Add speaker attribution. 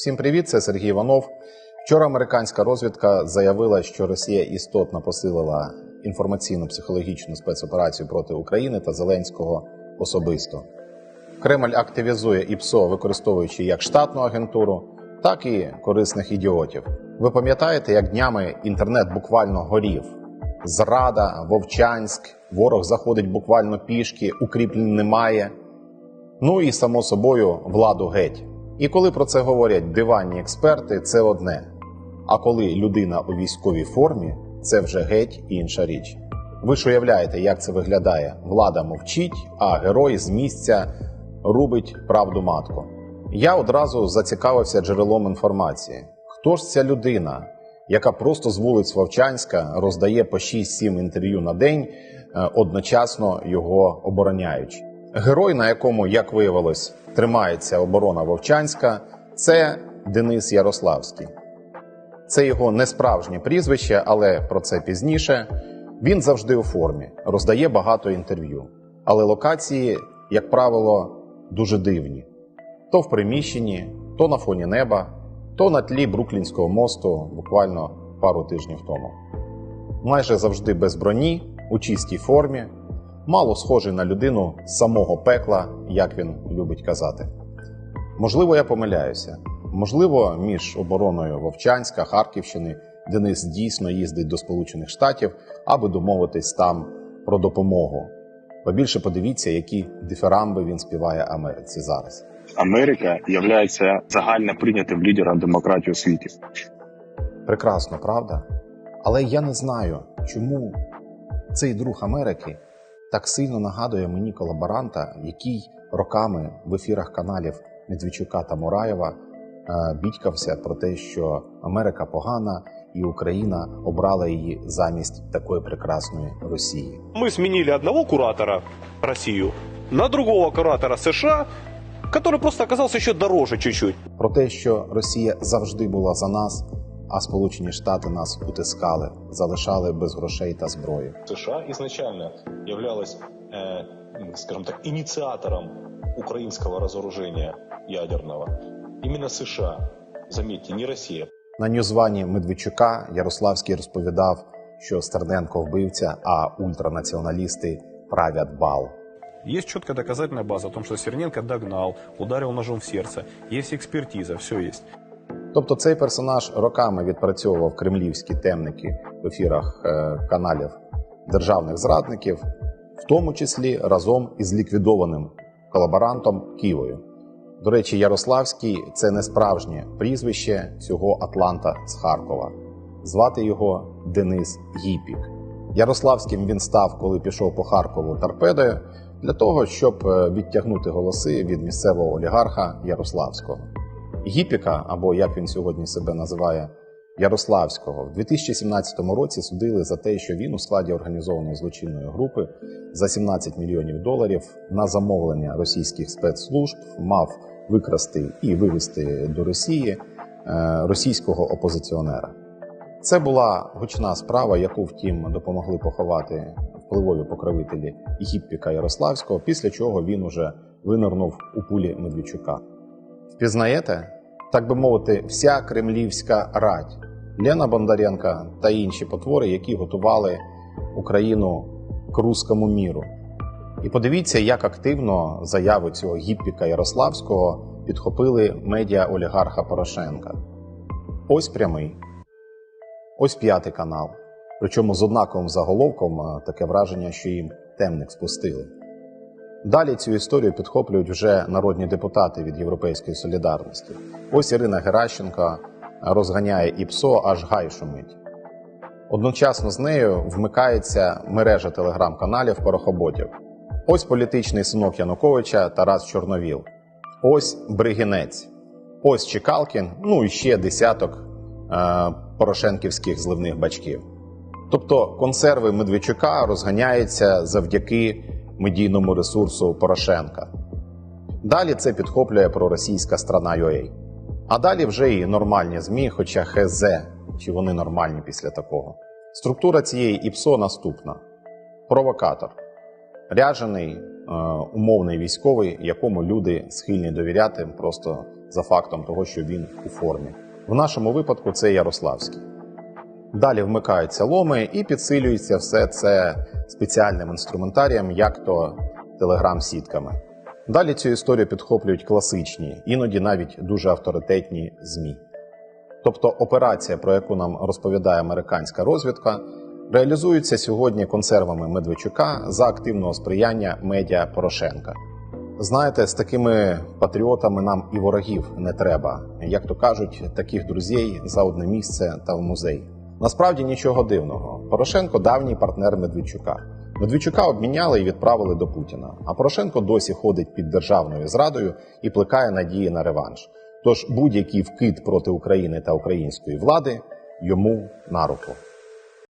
Speaker 1: Всім привіт, це Сергій Іванов. Вчора американська розвідка заявила, що Росія істотно посилила інформаційно-психологічну спецоперацію проти України та Зеленського особисто. Кремль активізує ІПСО, використовуючи як штатну агентуру, так і корисних ідіотів. Ви пам'ятаєте, як днями інтернет буквально горів? Зрада, Вовчанськ, ворог заходить буквально пішки, укріплень немає. Ну і само собою владу геть. І коли про це говорять диванні експерти, це одне. А коли людина у військовій формі, це вже геть інша річ. Ви ж уявляєте, як це виглядає? Влада мовчить, а герой з місця рубить правду матку. Я одразу зацікавився джерелом інформації. Хто ж ця людина, яка просто з вулиць Вовчанська роздає по 6-7 інтерв'ю на день, е, одночасно його обороняючи? Герой, на якому, як виявилось, тримається оборона Вовчанська, це Денис Ярославський. Це його несправжнє прізвище, але про це пізніше. Він завжди у формі, роздає багато інтерв'ю. Але локації, як правило, дуже дивні: то в приміщенні, то на фоні неба, то на тлі Бруклінського мосту буквально пару тижнів тому. Майже завжди без броні, у чистій формі, мало схожий на людину з самого пекла, як він любить казати. Можливо, я помиляюся. Можливо, між обороною Вовчанська, Харківщини Денис дійсно їздить до Сполучених Штатів, аби домовитись там про допомогу. Побільше подивіться, які дифирамби він співає Америці зараз.
Speaker 2: Америка є загально прийнятим лідером демократії у світі.
Speaker 1: Прекрасно, правда? Але я не знаю, чому цей друг Америки так сильно нагадує мені колаборанта, який роками в ефірах каналів Медведчука та Мураєва е, бідькався про те, що Америка погана і Україна обрала її замість такої прекрасної Росії.
Speaker 3: Мы сменили одного куратора, Россию, на другого куратора США, который просто оказался еще дороже чуть-чуть.
Speaker 1: Про те, що Росія завжди була за нас, а Сполучені Штати нас утискали, залишали без грошей та зброї.
Speaker 4: США изначально являлась, э, скажем так, инициатором украинского разоружения ядерного. Именно США, заметьте, не Россия.
Speaker 1: На ньюзвані Медведчука Ярославський розповідав, що Стерненко вбивця, а ультранаціоналісти правять бал.
Speaker 3: Есть четкая доказательная база о том, что Серненко догнал, ударил ножом в сердце. Есть экспертиза, все есть.
Speaker 1: Тобто цей персонаж роками відпрацьовував кремлівські темники в ефірах е, каналів державних зрадників, в тому числі разом із ліквідованим колаборантом Києвою. До речі, Ярославський це не справжнє прізвище цього Атланта з Харкова. Звати його Денис Гіпік. Ярославським він став, коли пішов по Харкову торпедою, для того, щоб е, відтягнути голоси від місцевого олігарха Ярославського. Гіпіка, або як він сьогодні себе називає, Ярославського, в 2017 році судили за те, що він у складі організованої злочинної групи за 17 мільйонів доларів на замовлення російських спецслужб мав викрасти і вивезти до Росії е, російського опозиціонера. Це була гучна справа, яку, втім, допомогли поховати впливові покровителі Гіппіка Ярославського, після чого він уже винирнув у пулі Медведчука. Впізнаєте? Так би мовити, вся кремлівська радь Лена Бондаренка та інші потвори, які готували Україну к руському міру. І подивіться, як активно заяви цього гіппіка Ярославського підхопили медіа олігарха Порошенка. Ось прямий, ось п'ятий канал. Причому з однаковим заголовком таке враження, що їм темник спустили. Далі цю історію підхоплюють вже народні депутати від Європейської солідарності. Ось Ірина Геращенко розганяє ІПСО, аж гай шумить. Одночасно з нею вмикається мережа телеграм-каналів порохоботів. Ось політичний синок Януковича Тарас Чорновіл. Ось Бригінець. Ось Чекалкін, ну і ще десяток е, порошенківських зливних бачків. Тобто консерви Медведчука розганяються завдяки медійному ресурсу Порошенка. Далі це підхоплює проросійська страна UA. А далі вже і нормальні ЗМІ, хоча ХЗ, чи вони нормальні після такого. Структура цієї ІПСО наступна: провокатор, ряжений, е, умовний військовий, якому люди схильні довіряти просто за фактом того, що він у формі. В нашому випадку це Ярославський. Далі вмикаються ломи і підсилюється все це спеціальним інструментарієм, як то телеграм-сітками. Далі цю історію підхоплюють класичні, іноді навіть дуже авторитетні ЗМІ. Тобто операція, про яку нам розповідає американська розвідка, реалізується сьогодні консервами Медведчука за активного сприяння медіа Порошенка. Знаєте, з такими патріотами нам і ворогів не треба. Як то кажуть, таких друзей за одне місце та в музей. Насправді нічого дивного. Порошенко давній партнер Медведчука. Медведчука обміняли і відправили до Путіна. А Порошенко досі ходить під державною зрадою і плекає надії на реванш. Тож будь-який вкид проти України та української влади йому на руку.